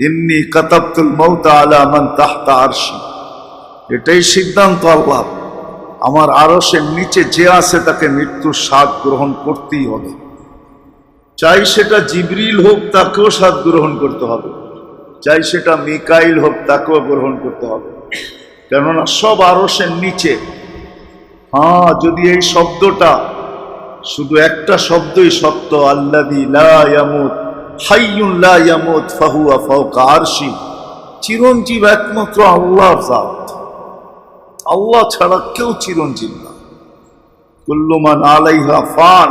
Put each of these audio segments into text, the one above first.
ইন্নি কাতাবতুল মৌতা আলা মান তাহতা আরশি। এটাই সিদ্ধান্ত আল্লাহ। আমার আরসের নিচে যে আছে তাকে মৃত্যুর স্বাদ গ্রহণ করতেই হবে। চাই সেটা জিবরিল হোক, তাকেও স্বাদ গ্রহণ করতে হবে। চাই সেটা মিকাইল হোক, তাকেও গ্রহণ করতে হবে। কেননা সব আরসের নিচে। হ্যাঁ যদি এই শব্দটা শুধু একটা শব্দই সত্য আল্লাদি লা চিরঞ্জীব একমাত্র আল্লাহর জাত। আল্লাহ ছাড়া কেউ চিরঞ্জীব না। কুল্লুমান আলাইহা ফান।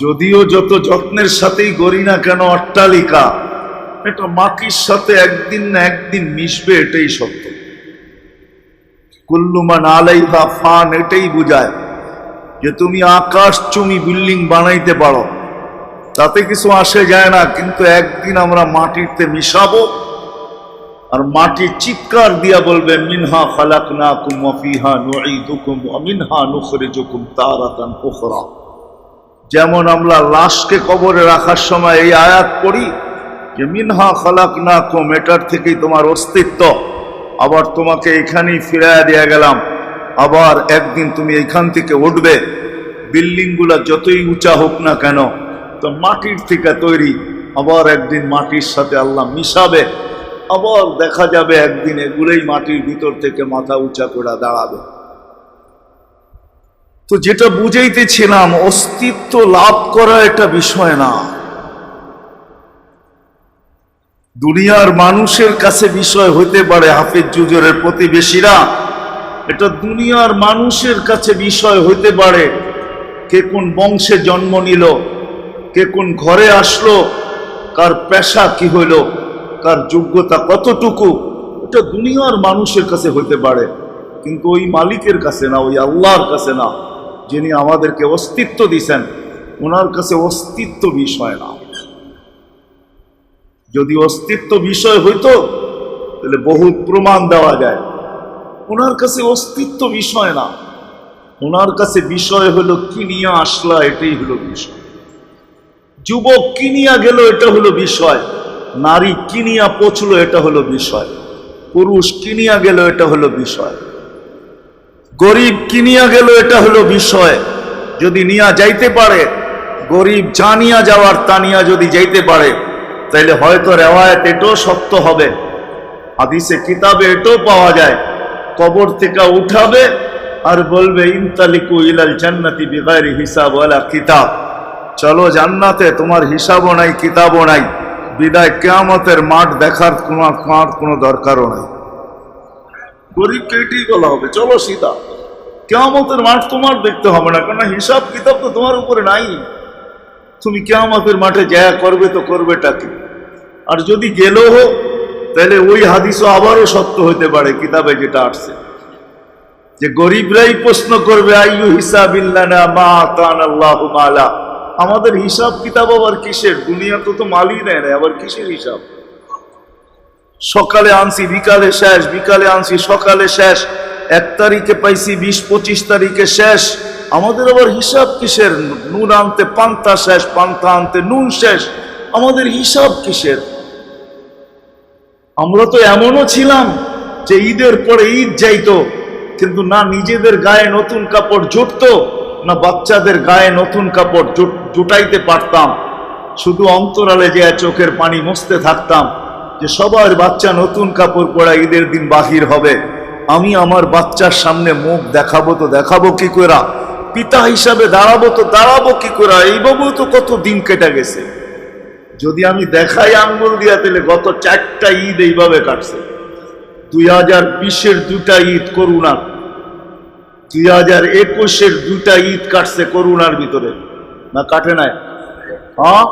যদিও যত যত্নের সাথেই গড়ি না কেন অট্টালিকা, এটা মাটির সাথে একদিন না একদিন মিশবে, এটাই সত্য। কুল্লুমান আলাইহা ফান এটাই বুঝায় যে তুমি আকাশ চুমি বিল্ডিং বানাইতে পারো। তাতে কিছু আসে যায় না, কিন্তু একদিন আমরা মাটিতে মিশাবো। আর মাটি চিৎকার দিয়া বলবে, মিনহা খালাক না কুম অফিহা নুকুম মিনহা নুখরিজুকুম তারাতান উখরা। যেমন আমরা লাশকে কবরে রাখার সময় এই আয়াত পড়ি, যে মিনহা খালাক না কুম এটার থেকেই তোমার অস্তিত্ব। আবার তোমাকে এখানেই ফিরাইয়া দেয়া গেলাম। আবার একদিন তুমি এখান থেকে উঠবে। বিল্ডিংগুলা যতই উঁচা হোক না কেন তো মাটির থেকে তৈরি। আবার একদিন মাটির সাথে আল্লাহ মিশাবে। আবার দেখা যাবে একদিন এগুলোই মাটির ভিতর থেকে মাথা উঁচা করে দাঁড়াবে। তো যেটা বুঝাইতেছিলাম, অস্তিত্ব লাভ করা একটা বিষয় না। দুনিয়ার মানুষের কাছে বিষয় হতে পারে হাফিজ জুজরের প্রতিবেশীরা। এটা দুনিয়ার মানুষের কাছে বিষয় হতে পারে কে কোন বংশে জন্ম নিল কে কোন ঘরে আসলো, কার পেশা কি হইল, কার যোগ্যতা কতটুকু, এটা দুনিয়ার মানুষের কাছে হইতে পারে, কিন্তু ওই মালিকের কাছে না, ওই আল্লাহর কাছে না, যিনি আমাদেরকে অস্তিত্ব দিছেন, ওনার কাছে অস্তিত্ব বিষয় না। যদি অস্তিত্ব বিষয় হইতো, তাহলে বহু প্রমাণ দেওয়া যায়। ওনার কাছে অস্তিত্ব বিষয় না। ওনার কাছে বিষয় হলো কি নিয়ে আসলা, এটাই হলো বিষয়। যুবক কিনিয়া গেল, এটা হলো বিষয়। নারী কিনিয়া পচলো এটা হলো বিষয়। পুরুষ কিনিয়া গেল, এটা হলো বিষয়। গরিব কিনিয়া গেল, এটা হলো বিষয়। যদি নিয়া যাইতে পারে, গরিব জানিয়া যাওয়ার তানিয়া যদি যাইতে পারে, তাইলে হয়তো রেওয়ায়ত এটাও সত্য হবে। হাদিসে কিতাবে এটাও পাওয়া যায়, কবর থেকে উঠাবে আর বলবে, ইনতালিকু ইলাল জান্নাতি বিগাইরি হিসাব ওয়ালা কিতাব। চলো জান্নাতে, তোমার হিসাবও নাই, কিতাবও নাই। বিদায়, কেয়ামতের মাঠ দেখার তোমার তোমার কোনো দরকারও নাই। গরিবকে এটাই বলা হবে, চলো সীতা কেয়ামতের মাঠ তোমার দেখতে হবে না কেন হিসাব, কিতাব তো তোমার উপরে নাই। তুমি কেয়ামতের মাঠে যা করবে তো করবেটাকে আর যদি গেলেও, তাহলে ওই হাদিসও আবারও সত্য হইতে পারে, কিতাবে যেটা আসছে। যে গরিবরাই প্রশ্ন করবে, আইয়ু হিসাবিল্লানা মা তান আল্লাহ মালা? আমাদের হিসাব কিতাব আবার কিসের? দুনিয়া তো তো মালই নেয় না, আবার কিসের হিসাব? সকালে আনছি, বিকালে শেষ, বিকালে আনছি, সকালে শেষ। এক তারিখে পাইছি বিশ, পঁচিশ তারিখে শেষ। আমাদের আবার হিসাব কিসের? নুন আনতে পান্তা শেষ, পান্তা আনতে নুন শেষ। আমাদের হিসাব কিসের? আমরা তো এমনও ছিলাম যে ঈদের পরে ঈদ যাইতো, কিন্তু না নিজেদের গায়ে নতুন কাপড় জুটতো না বাচ্চাদের গায়ে নতুন কাপড় জুট- জুটাইতে পারতাম। শুধু অন্তরালে যে চোখের পানি মুছতে থাকতাম, যে সবার বাচ্চা নতুন কাপড় পরা ঈদের দিন বাহির হবে, আমি আমার বাচ্চার সামনে মুখ দেখাবো তো দেখাবো কি করে পিতা হিসাবে দাঁড়াবো তো দাঁড়াবো কি করে এইভাবেও তো কত দিন কেটে গেছে। যদি আমি দেখাই আঙ্গুল দিয়া, তাহলে গত চারটা ঈদ এইভাবে কাটছে। দুই হাজার বিশের দুটা ঈদ করুণার দুই হাজার একুশের দুটা ঈদ কাটছে করুণার ভিতরে। না, কাটে নাই? হ্যাঁ?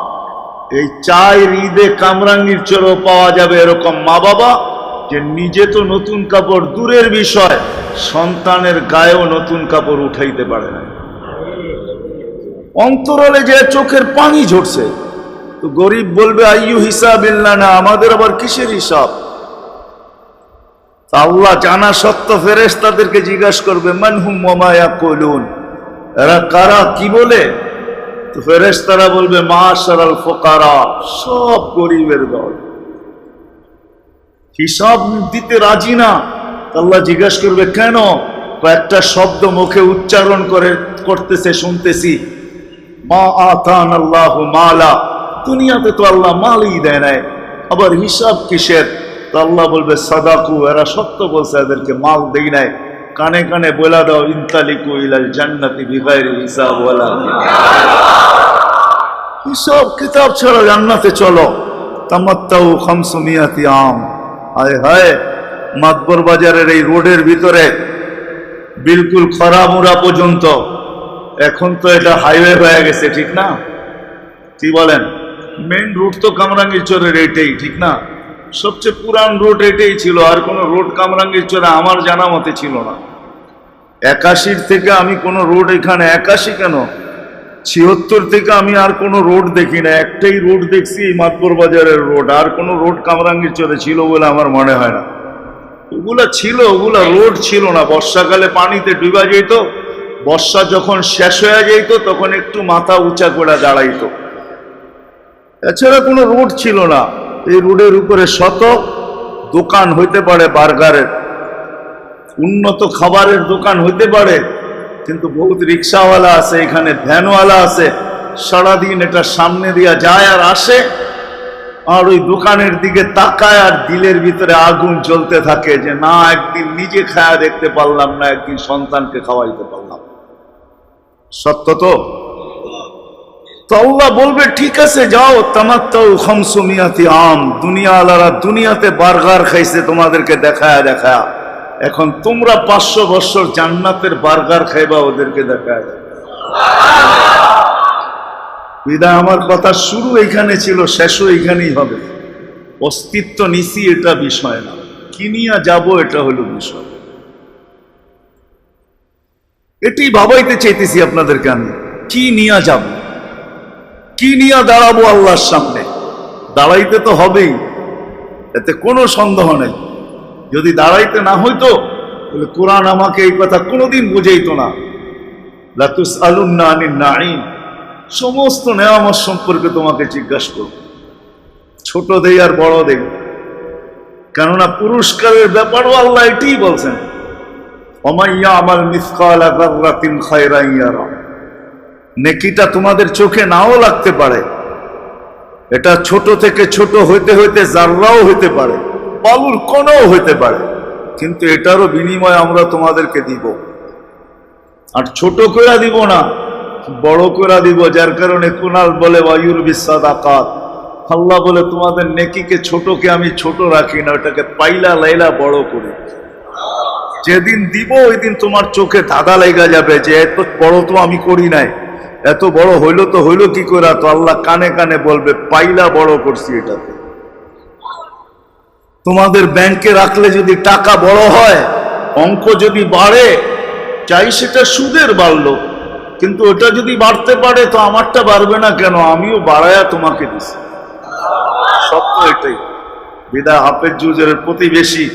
এই চার ঈদে কামরাঙ্গির চলো পাওয়া যাবে এরকম মা বাবা, যে নিজে তো নতুন কাপড়, দূরের বিষয়, সন্তানের গায়েও নতুন কাপড় উঠাইতে পারে না। অন্তরালে যে চোখের পানি ঝরছে, তো গরিব বলবে, আইয়ু হিসাব ইল্লা না, আমাদের আবার কিসের হিসাব? আল্লাহ জানা সত্য ফেরেস তাদেরকে জিজ্ঞাসা করবে মানহুম কলুন এরা কারা? কি বলে? ফেরেস তারা বলবে মা সারাল ফোকারা, সব গরিবের দল। হিসাব দিতে রাজি না। আল্লাহ জিজ্ঞাসা করবে, কেন? কয়েকটা শব্দ মুখে উচ্চারণ করে, করতেছে, শুনতেছি। মা আতান আল্লাহ মালা। দুনিয়াতে তো আল্লাহ মালই দেয় নাই। আবার হিসাব কিসের? আল্লাহ বলবে, সাদাকু, এরা সত্য বলছে এদেরকে, মাল দেই নাই। কানে কানে বলা দাও, ইনতালিকু ইলাল জান্নাতি বিগাইরি হিসাব ওয়ালা হিসাব কিতাব ছাড়া জান্নাতে চলো। তামাত্তাউ খামসুমিয়াতি আম। হায় হায়, মাতবর বাজারের এই রোডের ভিতরে বিলকুল খরা খরামুরা পর্যন্ত। এখন তো এটা হাইওয়ে হয়ে গেছে, ঠিক না? কি বলেন? মেইন রুট তো কামরাঙ্গীর চরের এটাই, ঠিক না? সবচেয়ে পুরান রোড এটাই ছিল, আর কোনো রোড কামরাঙ্গীর চরে আমার জানা মতে ছিল না। একাশির থেকে আমি কোনো রোড এখানে একাশি কেন? ছিয়াত্তর থেকে আমি আর কোনো রোড দেখি না, একটাই রোড দেখছি এই মাতবর বাজারের রোড আর কোনো রোড কামরাঙ্গীর চরে ছিল বলে আমার মনে হয় না। ওগুলা ছিল, ওগুলা রোড ছিল না। বর্ষাকালে পানিতে ডুবা যেত, বর্ষা যখন শেষ হয়ে যেত, তখন একটু মাথা উঁচা করে দাঁড়াইতো। এছাড়া কোনো রোড ছিল না। এই রোডের উপরে শত দোকান হইতে পারে, বার্গারের। উন্নত খাবারের দোকান হইতে পারে, কিন্তু বহুত রিক্সাওয়ালা আছে, এখানে ভ্যানওয়ালা আছে। সারাদিন এটা সামনে দিয়া যায় আর আসে, আর ওই দোকানের দিকে তাকায় আর দিলের ভিতরে আগুন জ্বলতে থাকে যে, না, একদিন নিজে খায়া দেখতে পারলাম না, একদিন সন্তানকে খাওয়াইতে পারলাম। সত্য তো? তো আল্লাহ বলবে, ঠিক আছে, যাও তামাত্তাও আম। দুনিয়া আলারা দুনিয়াতে বার্গার খাইছে তোমাদেরকে দেখায় দেখা এখন তোমরা পাঁচশো বৎসর জান্নাতের বার্গার খাইবা ওদেরকে দেখায় বিদায়, আমার কথা শুরু এখানে ছিল, শেষও এখানেই হবে। অস্তিত্ব নিছি, এটা বিষয় না। কি নিয়ে যাব, এটা হলো বিষয়। এটি ভাবাইতে চাইতেছি আপনাদেরকে আমি। কি নিয়ে যাব? কি নিয়ে দাঁড়াবো আল্লাহর সামনে? দাঁড়াইতে তো হবেই। এতে কোনো সন্দেহ নেই। যদি দাঁড়াইতে না হইতো, তাহলে কোরআন আমাকে এই কথা কোনোদিন বুঝাইতো না। লাতুস আলুন্না আনিন নাইম সমস্ত নেয়ামত সম্পর্কে তোমাকে জিজ্ঞাসা করব। ছোট দেই আর বড় দেই। কেননা পুরস্কারের ব্যাপারও আল্লাহ এটাই বলছেন। অমাইয়া আমার মিসকাল আগারাতিন খায়রাইয়ারা নেকিটা তোমাদের চোখে নাও লাগতে পারে। এটা ছোট থেকে ছোট হইতে হইতে জাররাও হইতে পারে, বালুর কোনও হইতে পারে। কিন্তু এটারও বিনিময় আমরা তোমাদেরকে দিব। আর ছোট করে দিব না, বড় করে দিব, যার কারণে কুনাল বলে বায়ুর বিশ্বাদাকাত আল্লাহ বলে, তোমাদের নেকিকে ছোটকে আমি ছোট রাখি না, ওটাকে পাইলা লাইলা বড় করি। যেদিন দিব, ওই দিন তোমার চোখে ধাঁধা লেগা যাবে যে, এত বড় তো আমি করি নাই। এত বড় হইল তো হইল কি করে তো আল্লাহ কানে কানে বলবে, পাইলা বড় করছি এটাতে। তোমাদের ব্যাংকে রাখলে যদি টাকা বড় হয়, অঙ্ক যদি বাড়ে, চাই সেটা সুদের বাড়লো। কিন্তু ওটা যদি বাড়তে পারে, তো আমারটা বাড়বে না কেন? আমিও বাড়ায়া তোমাকে দিছি। সত্য এটাই। বিদায় হাফেজ জুজের প্রতিবেশী।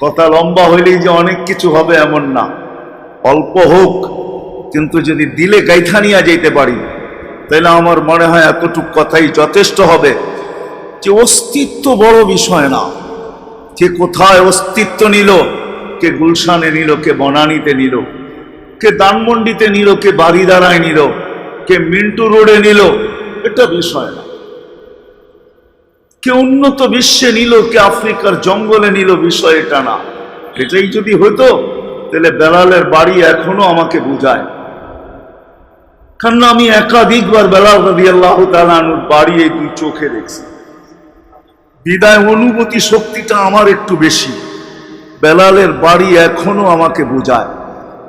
কথা লম্বা হইলেই যে অনেক কিছু হবে এমন না। অল্প হোক কিন্তু যদি দিলে গাইথা নিয়ে যেতে পারি তাহলে আমার মনে হয় এতটুক কথাই যথেষ্ট হবে। যে অস্তিত্ব বড় বিষয় না। কে কোথায় অস্তিত্ব নিল, কে গুলশানে নিল, কে বনানীতে নিল, কে দানমন্ডিতে নিল, কে বাড়িদারায় নিল, কে মিন্টু রোডে নিল, এটা বিষয় না। কে উন্নত বিশ্বে নিল, কে আফ্রিকার জঙ্গলে নিল, বিষয় এটা না। এটাই যদি হতো তাহলে বেলালের বাড়ি এখনও আমাকে বুঝায়। কারণ আমি একাধিকবার বেলাল রবি আল্লাহ তালানুর বাড়ি এই দুই চোখে দেখছি। বিদায় অনুভূতি শক্তিটা আমার একটু বেশি। বেলালের বাড়ি এখনও আমাকে বুঝায়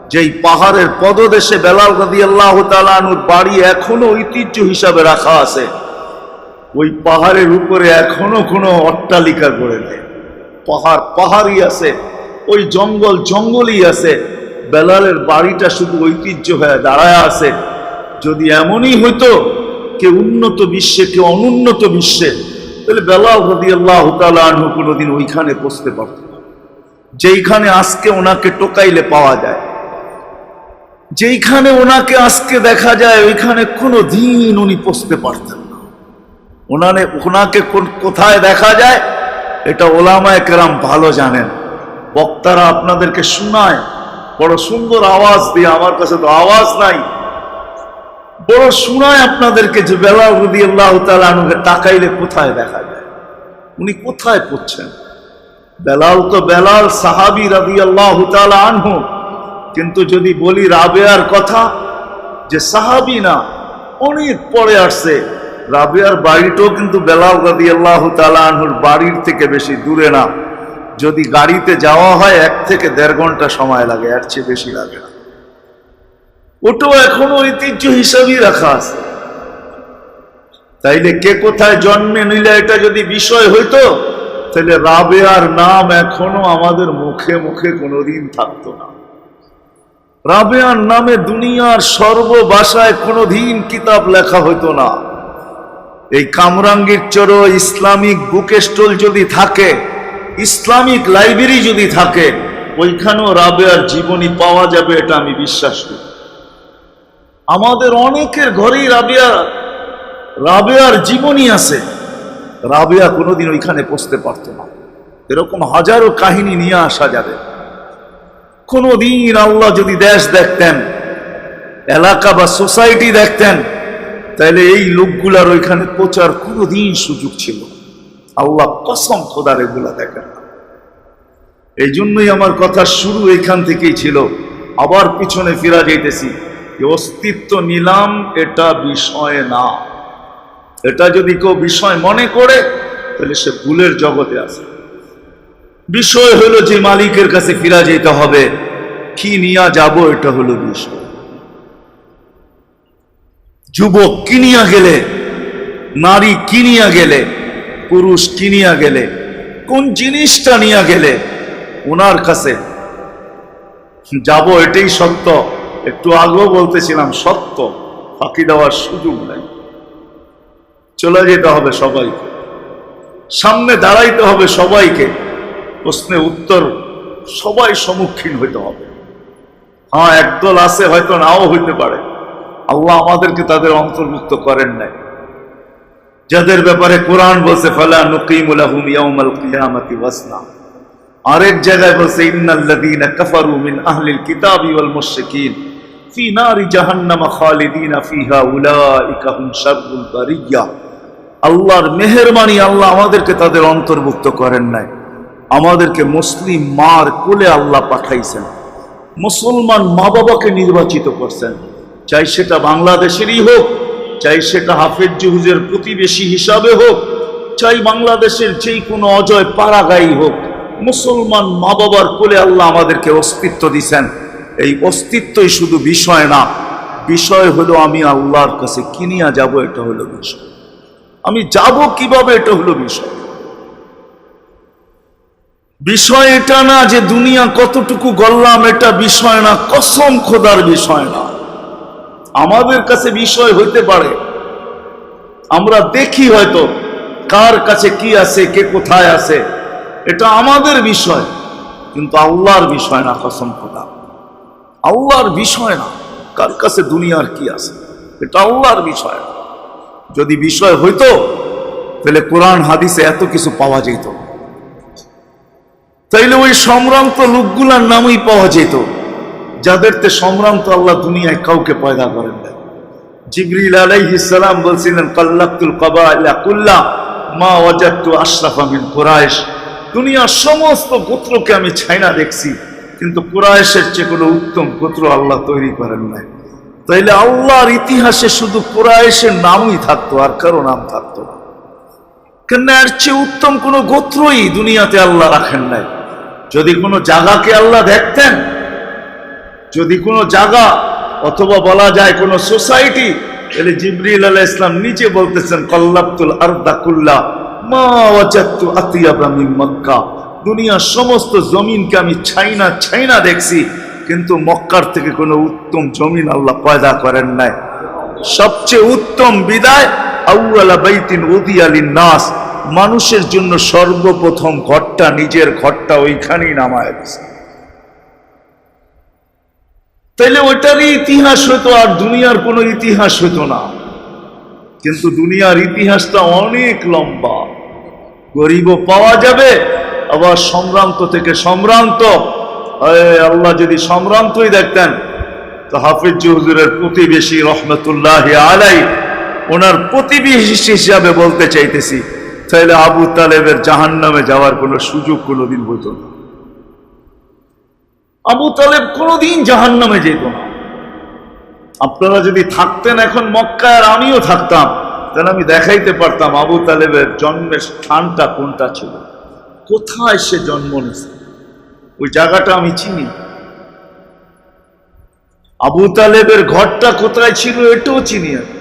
যেই পাহাড়ের পদদেশে বেলাল রবি আল্লাহ তালানুর বাড়ি এখনও ঐতিহ্য হিসাবে রাখা আছে। ওই পাহাড়ের উপরে এখনও কোনো অট্টালিকা করে নেই। পাহাড় পাহাড়ই আছে, ওই জঙ্গল জঙ্গলই আছে। বেলালের বাড়িটা শুধু ঐতিহ্য হয়ে দাঁড়ায় আছে। যদি এমনই হইতো কে উন্নত বিশ্বে, কে অনুন্নত বিশ্বে, তাহলে বেলাল রদি আল্লাহ আনহু কোনোদিন ওইখানে পৌঁছতে পারত যেইখানে আজকে ওনাকে টোকাইলে পাওয়া যায়, যেইখানে ওনাকে আজকে দেখা যায়, ওইখানে কোনো দিন উনি পৌঁছতে পারতেন না। ওনানে, ওনাকে কোন- কোথায় দেখা যায়, এটা ওলামায় কেরাম ভালো জানেন। বক্তারা আপনাদেরকে শোনায়, বড় সুন্দর আওয়াজ দিয়ে, আমার কাছে তো আওয়াজ নাই। বড় শোনায় আপনাদেরকে যে বেলাল রদি আল্লাহ তালুকে তাকাইলে কোথায় দেখা যায়? উনি কোথায় পড়ছেন? বেলাল তো বেলাল, সাহাবি রাদি আল্লাহ আনহু। কিন্তু যদি বলি রাবেয়ার কথা, যে সাহাবি না, অনেক পরে আসছে। রাবেয়ার বাড়িটাও কিন্তু বেলাল রাদি আল্লাহ আনহুর বাড়ির থেকে বেশি দূরে না। যদি গাড়িতে যাওয়া হয়, এক থেকে দেড় ঘণ্টা সময় লাগে, এর চেয়ে বেশি লাগে না। ওটাও এখনও ঐতিহ্য হিসাবেই রাখা আছে। তাইলে কে কোথায় জন্মে নিলে এটা যদি বিষয় হইতো তাহলে রাবেয়ার নাম এখনও আমাদের মুখে মুখে কোনোদিন থাকতো না। রাবেয়ার নামে দুনিয়ার সর্ব ভাষায় কোনোদিন কিতাব লেখা হইতো না। এই কামরাঙ্গীর চর ইসলামিক বুক স্টল যদি থাকে, ইসলামিক লাইব্রেরি যদি থাকে, ওইখানেও রাবেয়ার জীবনী পাওয়া যাবে, এটা আমি বিশ্বাস করি। আমাদের অনেকের ঘরেই রাবিয়া, রাবেয়ার জীবনী আছে। রাবেয়া কোনোদিন ওইখানে পৌঁছতে পারত না। এরকম হাজারো কাহিনী নিয়ে আসা যাবে। কোনোদিন আল্লাহ যদি দেশ দেখতেন, এলাকা বা সোসাইটি দেখতেন, তাহলে এই লোকগুলার ওইখানে প্রচার কোনোদিন সুযোগ ছিল আল্লাহ কসম খোদার এগুলা দেখেন না। এই জন্যই আমার কথা শুরু এখান থেকেই ছিল। আবার পিছনে ফিরা যাইতেছি। অস্তিত্ব নিলাম, এটা বিষয় না। এটা যদি কেউ বিষয় মনে করে, তাহলে সে ভুলের জগতে আছে। বিষয় হলো যে মালিকের কাছে ফিরা যেতে হবে। কি নিয়া যাব, এটা হলো বিষয়। যুবক কিনিয়া গেলে? নারী কিনিয়া গেলে? পুরুষ কিনিয়া গেলে? কোন জিনিসটা নিয়ে গেলে? ওনার কাছে যাব, এটাই সত্য। একটু আগেও বলতেছিলাম, সত্য। ফাঁকি দেওয়ার সুযোগ নেই। চলে যেতে হবে সবাইকে। সামনে দাঁড়াইতে হবে সবাইকে। প্রশ্নে উত্তর সবাই সম্মুখীন হইতে হবে। হ্যাঁ একদল আছে, হয়তো নাও হইতে পারে। আল্লাহ আমাদেরকে তাদের অন্তর্ভুক্ত করেন নাই। যাদের ব্যাপারে কোরআন বলছে আরেক জায়গায় বলছে ফি নারি জাহান্নামা খালিদিনা ফিহা উলাইকা হুম শাররুল বারিয়া। আল্লাহর মেহেরবানি আল্লাহ আমাদেরকে তাদের অন্তর্ভুক্ত করেন নাই। আমাদেরকে মুসলিম মার কোলে আল্লাহ পাঠাইছেন। মুসলমান মা বাবাকে নির্বাচিত করছেন। চাই সেটা বাংলাদেশেরই হোক, চাই সেটা হাফেজ জুহুজের প্রতিবেশী হিসাবে হোক, চাই বাংলাদেশের যেই কোনো অজয় পাড়াগাই হোক, মুসলমান মা বাবার কোলে আল্লাহ আমাদেরকে অস্তিত্ব দিছেন। এই অস্তিত্বই শুধু বিষয় না, বিষয় হলো আমি আল্লাহর কাছে কিনিয়া যাব এটা হলো বিষয়। আমি যাব কীভাবে এটা হলো বিষয়। বিষয় এটা না যে দুনিয়া কতটুকু গল্লাম, এটা বিষয় না, কসম খোদার বিষয় না। আমাদের কাছে বিষয় হইতে পারে। আমরা দেখি হয়তো কার কাছে কি আছে, কে কোথায় আছে, এটা আমাদের বিষয়, কিন্তু আল্লাহর বিষয় না, কসম খোদা। আল্লাহর বিষয় না। কার কাছে দুনিয়ার কি আছে? এটা আল্লাহর বিষয়। যদি বিষয় হইতো, তাহলে কোরআন, হাদিসে এত কিছু পাওয়া যেত। তাইলে ওই সম্ভ্রান্ত লোকগুলার নামই পাওয়া যেত যাদেরতে সম্ভ্রান্ত আল্লাহ দুনিয়ায় কাউকে পয়দা করেন না জিবরিল আলাইহিস সালাম বলছিলেন কাল্লাতুল কাবাইলা কুল্লা মা ওয়াজাদতু আশরাফা মিন কুরাইশ। দুনিয়ার সমস্ত গোত্রকে আমি ছাইনা দেখছি। কিন্তু কুরাইশের চেয়ে কোনো উত্তম গোত্র আল্লাহ তৈরি করেন নাই। তাইলে আল্লাহর ইতিহাসে শুধু কুরাইশের নামই থাকতো, আর কারও নাম থাকতো না। কেন চেয়ে উত্তম কোনো গোত্রই দুনিয়াতে আল্লাহ রাখেন নাই। যদি কোনো জায়গাকে আল্লাহ দেখতেন, যদি কোনো জায়গা অথবা বলা যায় কোনো সোসাইটি, তাহলে জিবরিল আলাহ ইসলাম নিচে বলতেছেন, কল্লাবতুল আর্দা কুল্লা মা ওয়াজাত্তু আতিয়াবা মক্কা। দুনিয়ার সমস্ত জমিনকে আমি ছাইনা ছাইনা দেখছি, কিন্তু মক্কার থেকে কোনো উত্তম জমিন আল্লাহ পয়দা করেন নাই। সবচেয়ে উত্তম বিদায়, আউয়ালা বাইতিন উদিয়ালিন নাস মানুষের জন্য সর্বপ্রথম ঘরটা, নিজের ঘরটা ওইখানেই নামায় দিছে। তাইলে ওইটারই ইতিহাস হতো আর দুনিয়ার কোনো ইতিহাস হতো না। কিন্তু দুনিয়ার ইতিহাসটা অনেক লম্বা। গরিবও পাওয়া যাবে আবার সম্ভ্রান্ত থেকে সম্ভ্রান্ত। আল্লাহ যদি সম্ভ্রান্তই দেখতেন, তো হাফিজ হুজুরের প্রতিবেশী রহমতুল্লাহ আলাই, ওনার প্রতিবেশী হিসাবে বলতে চাইতেছি, তাহলে আবু তালেবের জাহান নামে যাওয়ার কোনো সুযোগ কোনোদিন হইতো না। আবু তালেব কোনোদিন জাহান নামে যেত না। আপনারা যদি থাকতেন এখন মক্কা আর আমিও থাকতাম, তাহলে আমি দেখাইতে পারতাম আবু তালেবের জন্মের স্থানটা কোনটা ছিল। কোথায় সে জন্ম নিয়েছে? ওই জায়গাটা আমি চিনি। আবু তালেবের ঘরটা কোথায় ছিল এটাও চিনি আমি।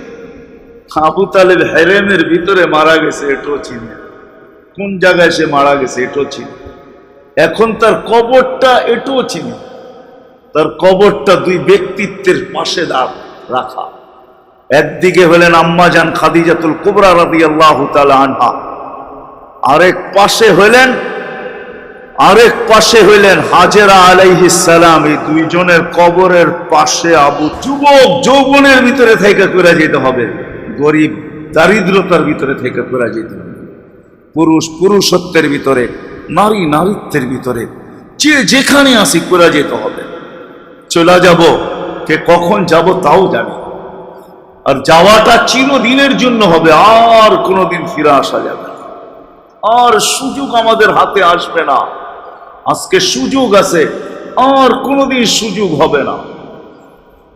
আবু তালেব হেরেমের ভিতরে মারা গেছে, এটাও চিনি কোন জায়গায় সে মারা গেছে, এটাও চিনি। এখন তার কবরটা, এটাও চিনি। তার কবরটা দুই ব্যক্তিত্বের পাশে দাঁড় রাখা। একদিকে হলেন আম্মাজান খাদিজাতুল কুবরা রাদি আল্লাহ আনহা। আরেক পাশে হইলেন, আরেক পাশে হইলেন হাজেরা আলাইহিস সালাম, এই দুইজনের কবরের পাশে আবু যুবক যৌবনের ভিতরে থেকে করে যেতে হবে। গরিব, দারিদ্রতার ভিতরে থেকে করে যেতে হবে। পুরুষ, পুরুষত্বের ভিতরে, নারী, নারীত্বের ভিতরে, যে যেখানে আসি করে যেতে হবে। চলে যাব, কে কখন যাব তাও জানি। আর যাওয়াটা চিরদিনের জন্য হবে, আর কোনোদিন ফিরে আসা যাবে আর সুযোগ আমাদের হাতে আসবে না। আজকে সুযোগ আছে, আর কোনোদিন সুযোগ হবে না।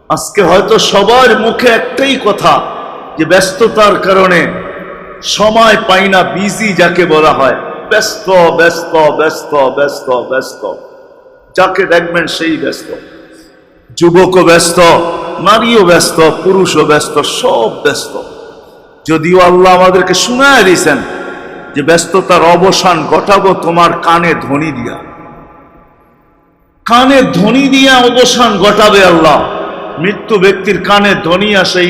আজকে হয়তো সবার মুখে একটাই কথা, যে ব্যস্ততার কারণে সময় পাই না, বিজি যাকে বলা হয়। ব্যস্ত ব্যস্ত ব্যস্ত ব্যস্ত ব্যস্ত। যাকে দেখবেন সেই ব্যস্ত। যুবকও ব্যস্ত, নারীও ব্যস্ত, পুরুষও ব্যস্ত, সব ব্যস্ত। যদিও আল্লাহ আমাদেরকে শুনায় দিয়েছেন যে ব্যস্ততার অবসান ঘটাবো তোমার কানে ধ্বনি দিয়া। কানে ধ্বনি দিয়া অবসান ঘটাবে আল্লাহ। মৃত্যু ব্যক্তির কানে ধ্বনি আসে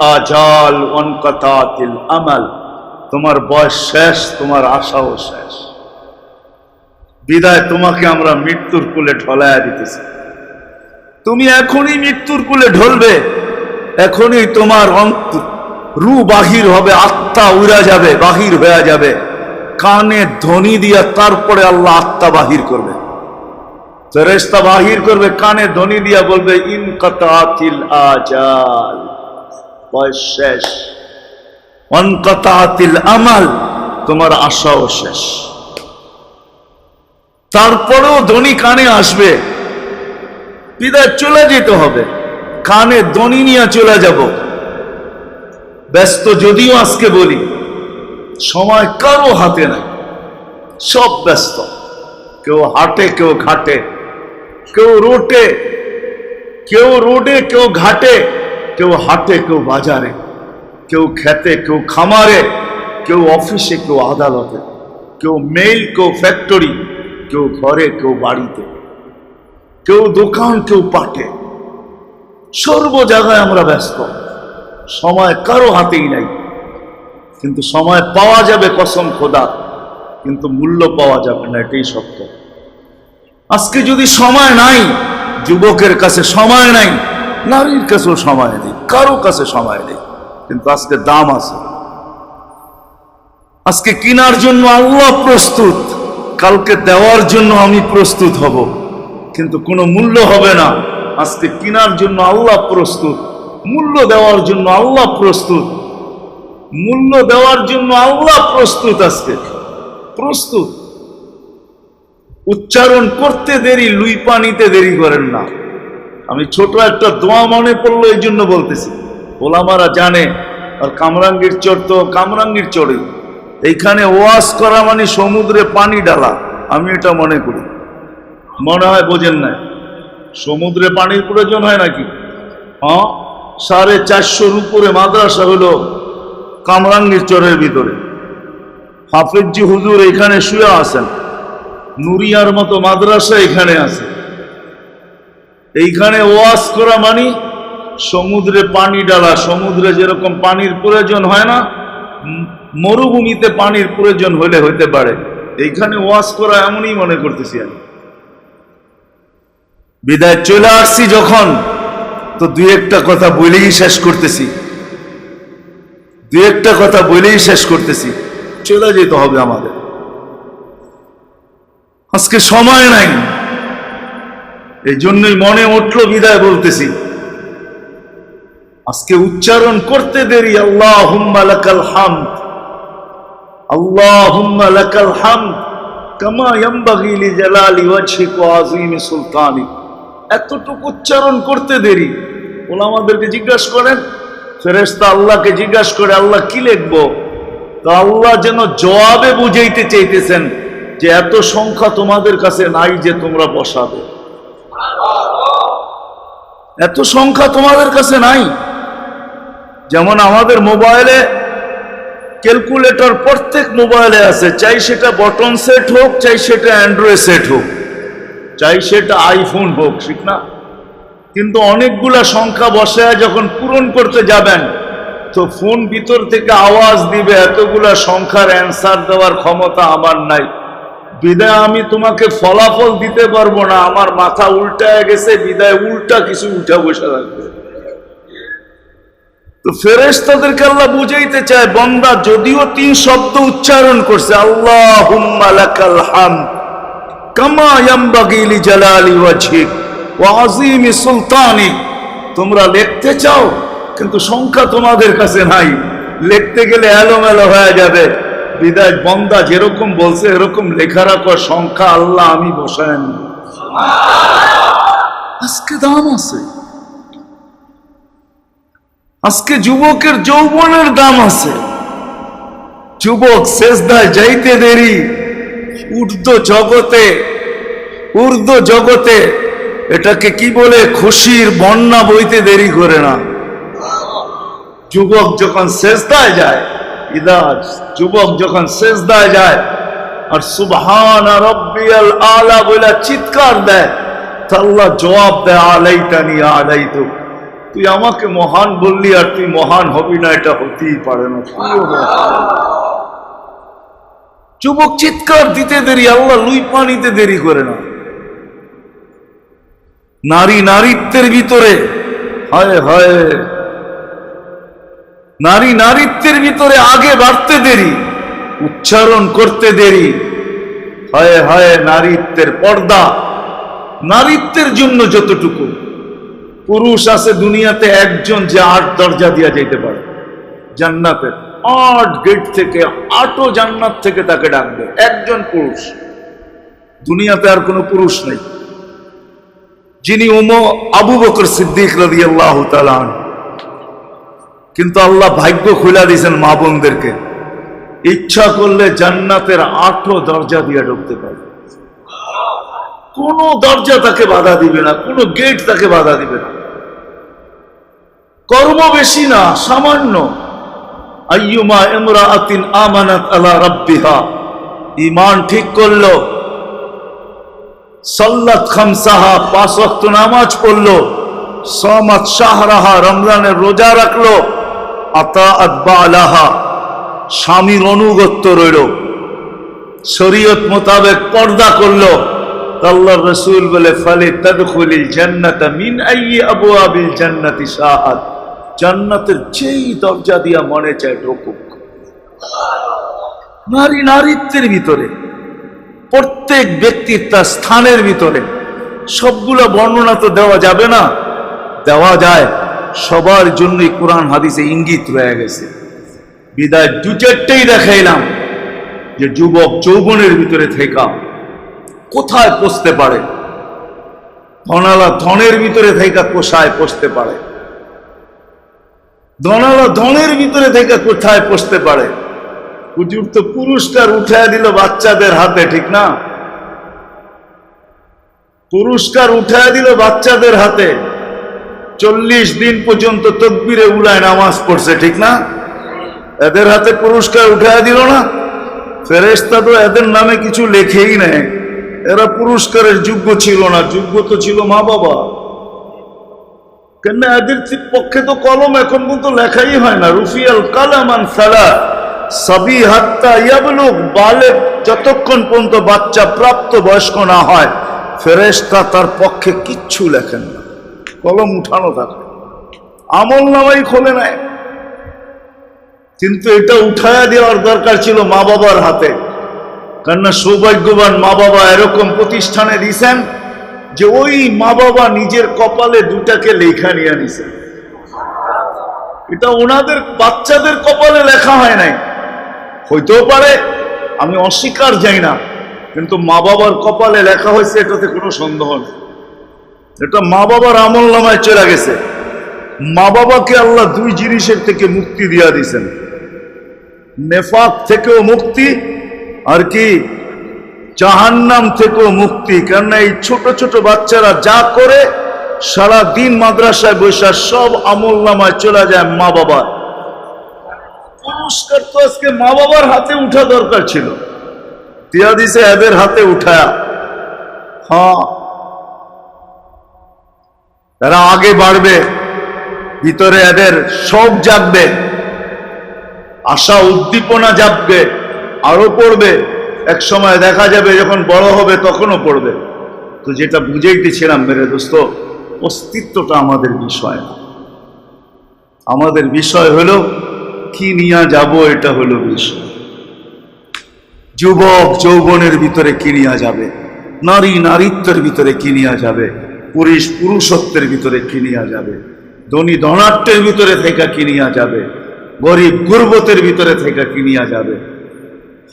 আজাল অনকতাতিল আমাল। তোমার বয়স শেষ, তোমার আশাও শেষ। বিদায় তোমাকে আমরা মৃত্যুর কুলে ঢলায়া দিতেছি। তুমি এখনই মৃত্যুর কুলে ঢলবে, এখনই তোমার অন্ত রু বাহির হবে, আত্মা উড়া যাবে, বাহির হয়ে যাবে। কানে ধ্বনি দিয়া তারপরে আল্লাহ আত্মা বাহির করবে। ফেরেস্তা বাহির করবে, কানে ধ্বনি দিয়া বলবে ইনকাতাতিল আজাল। বয়স শেষ। অনকাতাতিল আমাল, তোমার আশাও শেষ। তারপরেও ধ্বনি কানে আসবে। বিদায় চলে যেতে হবে। কানে দনি নিয়ে চলে যাব। ব্যস্ত যদিও আজকে বলি, সময় কারও হাতে নাই, সব ব্যস্ত। কেউ হাটে, কেউ ঘাটে, কেউ রোটে, কেউ রোডে, কেউ ঘাটে, কেউ হাটে, কেউ বাজারে, কেউ খেতে, কেউ খামারে, কেউ অফিসে, কেউ আদালতে, কেউ মেইল কেউ ফ্যাক্টরি কেউ ঘরে, কেউ বাড়িতে, কেউ দোকান, কেউ পাটে। সর্ব জায়গায় আমরা ব্যস্ত। সময় কারও হাতেই নাই। কিন্তু সময় পাওয়া যাবে কসম খোদা, কিন্তু মূল্য পাওয়া যাবে না, এটাই সত্য। আজকে যদি সময় নাই, যুবকের কাছে সময় নাই, নারীর কাছেও সময় নেই, কারও কাছে সময় নেই, কিন্তু আজকে দাম আছে। আজকে কেনার জন্য আল্লাহ প্রস্তুত, কালকে দেওয়ার জন্য আমি প্রস্তুত হব, কিন্তু কোনো মূল্য হবে না। আজকে কেনার জন্য আল্লাহ প্রস্তুত। মূল্য দেওয়ার জন্য আল্লাহ প্রস্তুত। মূল্য দেওয়ার জন্য আল্লাহ প্রস্তুত আজকে। প্রস্তুত। উচ্চারণ করতে দেরি লুই পানিতে দেরি করেন না। আমি ছোট একটা দোয়া মনে পড়ল, এই জন্য বলতেছি। ওলামারা জানে, আর কামরাঙ্গীর চর তো কামরাঙ্গীর চড়ে এইখানে ওয়াশ করা মানে সমুদ্রে পানি ডালা আমি এটা মনে করি। মনে হয় বোঝেন না সমুদ্রে পানির প্রয়োজন হয় নাকি? হ্যাঁ? সাড়ে চারশোর উপরে মাদ্রাসা হলো কামরাঙ্গীর চরের ভিতরে। হাফিজি হুজুর এখানে শুয়ে আছেন। নুরিয়ার মতো মাদ্রাসা এখানে আছে। এইখানে ওয়াশ করা মানে সমুদ্রে পানি ডালা, সমুদ্রে যেরকম পানির প্রয়োজন হয় না মরুভূমিতে পানির প্রয়োজন হলে হইতে পারে। এইখানে ওয়াশ করা এমনই মনে করতেছি আমি। বিদায় চলে আসছি যখন তো দুই একটা কথা বলেই শেষ করতেছি। দুই একটা কথা বলেই শেষ করতেছি। চলে যেতে হবে আমাদের। আজকে সময় নাই। এই জন্যই মনে উঠল বিদায় বলতেছি। আজকে উচ্চারণ করতে দেরি। আল্লাহ হুম্মা লাকাল হামদ। আল্লাহ হুম্মা লাকাল হামদ। কামা ইয়ামবাগি লিজালালি ওয়াজহিক ওয়া আযীমি এতটুকু উচ্চারণ করতে দেরি। ওলামাদেরকে জিজ্ঞাসা করেন, ফেরেশতা আল্লাহকে জিজ্ঞাসা করে আল্লাহ কি লিখব? তো আল্লাহ যেন জবাবে বুঝাইতে চাইতেছেন যে এত সংখ্যা তোমাদের কাছে নাই যে তোমরা বসাবে। এত সংখ্যা তোমাদের কাছে নাই। যেমন আমাদের মোবাইলে ক্যালকুলেটর প্রত্যেক মোবাইলে আছে, চাই সেটা বটন সেট হোক, চাই সেটা অ্যান্ড্রয়েড সেট হোক। চাই সেটা আইফোন হোক, ঠিক না? কিন্তু অনেকগুলা সংখ্যা বসায় যখন পূরণ করতে যাবেন, তো ফোন ভিতর থেকে আওয়াজ দিবে, এতগুলা সংখ্যার অ্যান্সার দেওয়ার ক্ষমতা আমার নাই। বিদায় আমি তোমাকে ফলাফল দিতে পারব না, আমার মাথা উল্টায় গেছে, বিদায় উল্টা কিছু উঠা বসে রাখবে তো ফেরেশ তাদেরকে আল্লাহ বুঝাইতে চায়, বন্দা যদিও তিন শব্দ উচ্চারণ করছে আল্লাহ হাম কামা ইয়ামবাগি লিজালালি ওয়াজহিক ওয়া আযীমি সুলতানিক তোমরা লিখতে চাও, কিন্তু সংখ্যা তোমাদের কাছে নাই। লিখতে গেলে এলোমেলো হয়ে যাবে। বিদায় বন্দা যেরকম বলছে, এরকম লেখা রাখার সংখ্যা আল্লাহ আমি বসায় নি আজকে দাম আছে। আজকে যুবকের যৌবনের দাম আছে। যুবক শেষদায় যাইতে দেরি। ঊর্ধ্ব জগতে ঊর্ধ্ব জগতে, এটাকে কি বলে? খুশির বন্যা বইতে দেরি করে না। যুবক যখন শেষদায় যায় ইদাজ যুবক যখন শেষদায় যায়, আর সুবহান রব্বিয়াল আলা বলে চিৎকার দেয়, তা আল্লাহ জবাব দেয়, আলাইতানি আলাইতু। তুই আমাকে মহান বললি, আর তুই মহান হবি না, এটা হতেই পারে না। যুবক চিৎকার দিতে দেরি, আল্লাহ লুই পানিতে দেরি করে না। নারী নারীত্বের ভিতরে, হায় হায়। নারী নারীত্বের ভিতরে আগে বাড়তে দেরি, উচ্চারণ করতে দেরি। হায় হায়, নারীত্বের পর্দা। নারীত্বের জন্য যতটুকু। পুরুষ আছে দুনিয়াতে একজন যে আট দরজা দিয়া যেতে পারে। জান্নাতের। আট গেট থেকে আটও জান্নাত থেকে তাকে ডাকবে। একজন পুরুষ। দুনিয়াতে আর কোনো পুরুষ নেই। যিনি উমো আবু বকর সিদ্দিক রাজি আল্লাহ কিন্তু আল্লাহ ভাগ্য খুলা দিয়েছেন মা বোনদেরকে। ইচ্ছা করলে জান্নাতের আটও দরজা দিয়ে ঢুকতে পারে। কোন দরজা তাকে বাধা দিবে না, কোন গেট তাকে বাধা দিবে না। কর্ম বেশি না, সামান্য। আইয়ুমা ইমরাআতিন আমানাত আলা রাব্বিহা। ঈমান ঠিক করল। সাল্লাত খামসাহা নামাজ পড়ল। সমাত শাহরাহা, রমজানের রোজা রাখল। আতা আদবা আলাহা স্বামীর অনুগত্য রইল। শরীয়ত মোতাবেক পর্দা করল। আল্লাহ রসুল বলে ফলে তদখুলিল জান্নাত মিন আইয়ি আবওয়াবিল জান্নাতি শাহাদ। জান্নাতের যেই দরজা দিয়া মনে চায় ঢুকুক। নারী নারীত্বের ভিতরে, প্রত্যেক ব্যক্তির তার স্থানের ভিতরে, সবগুলো বর্ণনা তো দেওয়া যাবে না। দেওয়া যায়, সবার জন্যই কোরআন হাদিসে ইঙ্গিত রয়ে গেছে। বিদায় দু চারটেই দেখাইলাম যে যুবক যৌবনের ভিতরে থেকা, কোথায় পচতে পারে? ধনালা ধনের ভিতরে থেকে কোষায় পচতে পারে। ধনালা ধনের ভিতরে থেকে কোথায় পচতে পারে? হুজুর তো পুরস্কার উঠায় দিল বাচ্চাদের হাতে, ঠিক না? পুরস্কার উঠায় দিল বাচ্চাদের হাতে। চল্লিশ দিন পর্যন্ত তকবিরে উলায় নামাজ পড়ছে, ঠিক না? এদের হাতে পুরস্কার উঠায় দিল না। ফেরেস্তা তো এদের নামে কিছু লেখেই নেয়। এরা পুরস্কারের যোগ্য ছিল না। যোগ্য তো ছিল মা বাবা কেন এদের পক্ষে তো কলম এখন পর্যন্ত লেখাই হয় না। রুফিয়াল কালামান সালা সবই হাত্তা ইয়াবলুক বালে যতক্ষণ পর্যন্ত বাচ্চা প্রাপ্ত বয়স্ক না হয় ফেরেস্তা তার পক্ষে কিচ্ছু লেখেন না। কলম উঠানো থাকে। আমল নামাই খোলে নেয় কিন্তু এটা উঠায়া দেওয়ার দরকার ছিল মা বাবার হাতে। কেননা সৌভাগ্যবান মা বাবা এরকম প্রতিষ্ঠানে দিছেন যে ওই মা বাবা নিজের কপালে দুটাকে লেখা নিয়ে নিছেন এটা ওনাদের বাচ্চাদের কপালে লেখা হয় নাই। হইতেও পারে, আমি অস্বীকার যাই না, কিন্তু মা বাবার কপালে লেখা হয়েছে, এটাতে কোনো সন্দেহ নেই। এটা মা বাবার আমল নামায় চলে গেছে। মা বাবাকে আল্লাহ দুই জিনিসের থেকে মুক্তি দিয়া দিছেন নেফাক থেকেও মুক্তি, আর কি জাহান্নাম থেকেও মুক্তি। কেননা এই ছোট ছোট বাচ্চারা যা করে, সারা দিন মাদ্রাসায় বসে সব আমল নামায় চলে যায় মা বাবার। পুরস্কার তো আজকে মা বাবার হাতে উঠা দরকার ছিল। দিয়া দিছে এদের হাতে উঠায়া। হ্যাঁ। এরা আগে বাড়বে, ভিতরে এদের সব জাগবে, আশা উদ্দীপনা জাগবে আরও পড়বে। এক সময় দেখা যাবে যখন বড় হবে তখনও পড়বে। তো যেটা বুঝাইতেছিলাম মেরে দোস্ত, অস্তিত্বটা আমাদের বিষয় আমাদের বিষয় হলো, কি নিয়ে যাব এটা হলো বিষয়। যুবক যৌবনের ভিতরে কি নিয়ে যাবে? নারী নারীত্বের ভিতরে কি নিয়ে যাবে? পুরুষ পুরুষত্বের ভিতরে কি নিয়ে যাবে? ধনী ধনাট্যের ভিতরে থেকে কি নিয়ে যাবে? গরিব গুরবতের ভিতরে থেকে কি নিয়ে যাবে?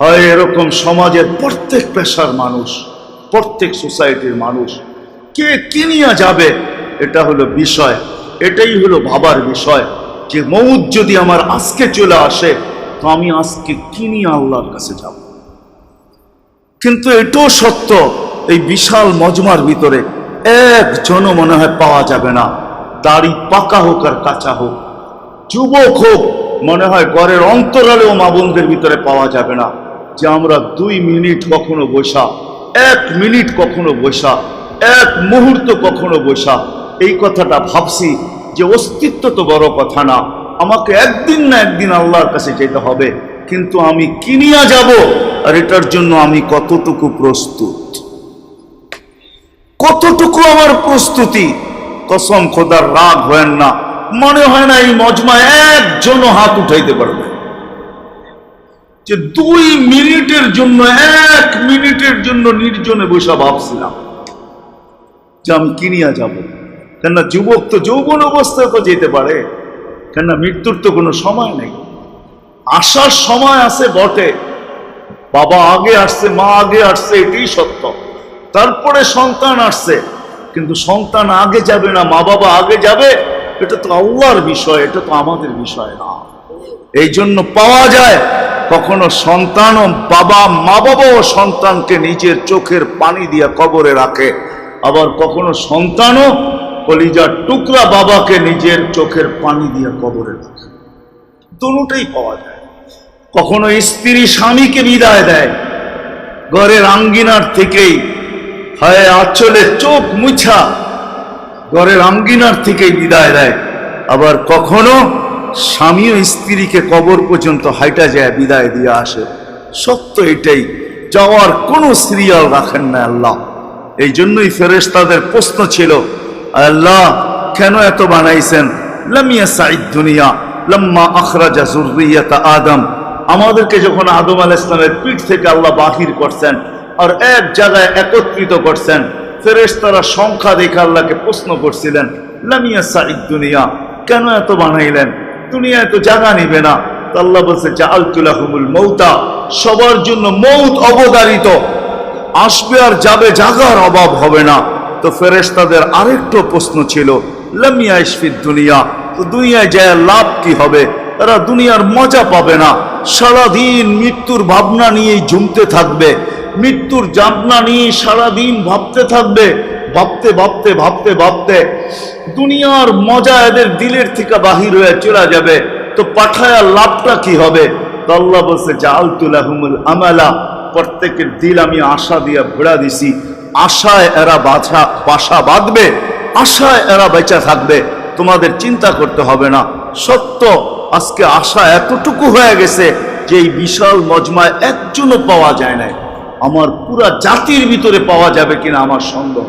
হয় এরকম সমাজের প্রত্যেক পেশার মানুষ, প্রত্যেক সোসাইটির মানুষ। কে কি নিয়ে যাবে? এটা হলো বিষয়। এটাই হলো ভাবার বিষয়। যে মৌত যদি আমার আজকে চলে আসে, তো আমি আজকে কি নিয়ে আল্লাহর কাছে যাব? কিন্তু এটাও সত্য, এই বিশাল মজমার ভিতরে একজনও মনে হয় পাওয়া যাবে না। দাড়ি পাকা হোক আর কাঁচা হোক, যুবক হোক, মনে হয় ঘরের অন্তরালেও মা বোনদের ভিতরে পাওয়া যাবে না। যে আমরা দুই মিনিট কখনো বসা এক মিনিট কখনো বসা এক মুহূর্ত কখনো বসা এই কথাটা ভাবছি যে অস্তিত্ব তো বড় কথা না। আমাকে একদিন না একদিন আল্লাহর কাছে যেতে হবে, কিন্তু আমি কিনিয়া যাব আর এটার জন্য আমি কতটুকু প্রস্তুত? কতটুকু আমার প্রস্তুতি? কসম খোদার রাগ হয় না। মনে হয় না এই মজমায় একজনও হাত উঠাইতে পারবে। যে দুই মিনিটের জন্য, এক মিনিটের জন্য নির্জনে বসে ভাবছিলাম যে আমি কিনিয়া যাব। কেননা যুবক তো যৌবন অবস্থায় তো যেতে পারে, কেননা মৃত্যুর তো কোনো সময় নেই। আসার সময় আছে বটে। বাবা আগে আসছে, মা আগে আসছে, এটাই সত্য। তারপরে সন্তান আসছে, কিন্তু সন্তান আগে যাবে না, মা বাবা আগে যাবে, এটা তো আল্লাহর বিষয়, এটা তো আমাদের বিষয় না। এই জন্য পাওয়া যায় কখনো সন্তানও বাবা মা বাবাও সন্তানকে নিজের চোখের পানি দিয়ে কবরে রাখে। আবার কখনো সন্তানও কলিজার টুকরা বাবাকে নিজের চোখের পানি দিয়ে কবরে রাখে। দুটোই পাওয়া যায়। কখনো স্ত্রী স্বামীকে বিদায় দেয়। ঘরের আঙ্গিনার থেকেই হয় আচলে চোখ মুছা ঘরের আঙ্গিনার থেকেই বিদায় দেয়। আবার কখনো স্বামীও স্ত্রীকে কবর পর্যন্ত হাইটা যায়, বিদায় দিয়ে আসে। সত্য এটাই, যাওয়ার কোনো সিরিয়াল রাখেন না আল্লাহ। এই জন্যই ফেরেস তাদের প্রশ্ন ছিল, আল্লাহ, কেন এত বানাইছেন? লামিয়া সাইদ দুনিয়া, লম্মা আখরাজা জুরিয়াতা আদম। আমাদেরকে যখন আদম আল ইসলামের পিঠ থেকে আল্লাহ বাহির করছেন আর এক জায়গায় একত্রিত করছেন ফেরেস তারা সংখ্যা দেখে আল্লাহকে প্রশ্ন করছিলেন, লামিয়া সাইদ দুনিয়া, কেন এত বানাইলেন? দুনিয়ায় তো জায়গা নিবে না। আল্লাহ বলছে জাআলতুলাহুমুল মৌতা সবার জন্য মৌত অবদারিত আসবে আর যাবে জাগার অভাব হবে না। তো ফেরেশতাদের আরেকটা প্রশ্ন ছিল লামিয়া ইসফিদ দুনিয়া তো দুনিয়ায় যায় লাভ কি হবে? তারা দুনিয়ার মজা পাবে না। সারাদিন মৃত্যুর ভাবনা নিয়েই ঝুমতে থাকবে। মৃত্যুর জাবনা নিয়ে সারাদিন ভাবতে থাকবে। ভাবতে ভাবতে ভাবতে ভাবতে দুনিয়ার মজা এদের দিলের থেকে বাহির হয়ে চলে যাবে। তো পাঠায়া লাভটা কি হবে? আল্লাহ বলছে জালতুলাহুমুল আমালা। প্রত্যেকের দিল আমি আশা দিয়ে ভেড়া দিছি। আশায় এরা বাছা, বাসা বাঁধবে, আশায় এরা বেঁচে থাকবে। তোমাদের চিন্তা করতে হবে না। সত্য, আজকে আশা এতটুকু হয়ে গেছে যে এই বিশাল মজমায় একজনও পাওয়া যায় না আমার পুরা জাতির ভিতরে পাওয়া যাবে কিনা আমার সন্দেহ।